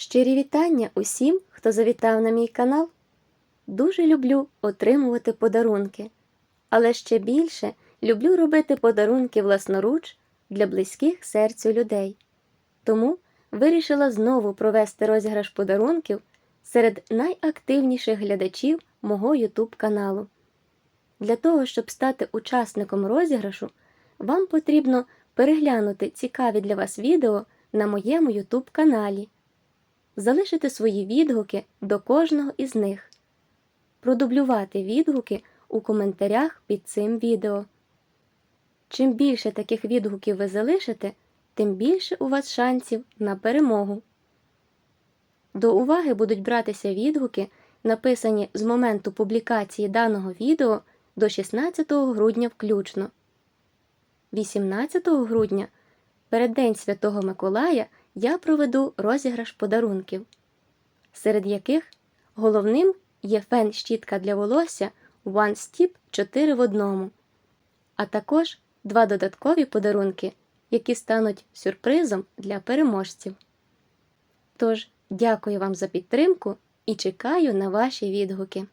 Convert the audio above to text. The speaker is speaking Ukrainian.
Щирі вітання усім, хто завітав на мій канал. Дуже люблю отримувати подарунки, але ще більше люблю робити подарунки власноруч для близьких серцю людей. Тому вирішила знову провести розіграш подарунків серед найактивніших глядачів мого YouTube каналу. Для того, щоб стати учасником розіграшу, вам потрібно переглянути цікаві для вас відео на моєму YouTube каналі, залишити свої відгуки до кожного із них, продублювати відгуки у коментарях під цим відео. Чим більше таких відгуків ви залишите, тим більше у вас шансів на перемогу. До уваги будуть братися відгуки, написані з моменту публікації даного відео до 16 грудня включно. 18 грудня, переддень Святого Миколая, я проведу розіграш подарунків, серед яких головним є фен-щітка для волосся One Step 4 в одному, а також два додаткові подарунки, які стануть сюрпризом для переможців. Тож, дякую вам за підтримку і чекаю на ваші відгуки.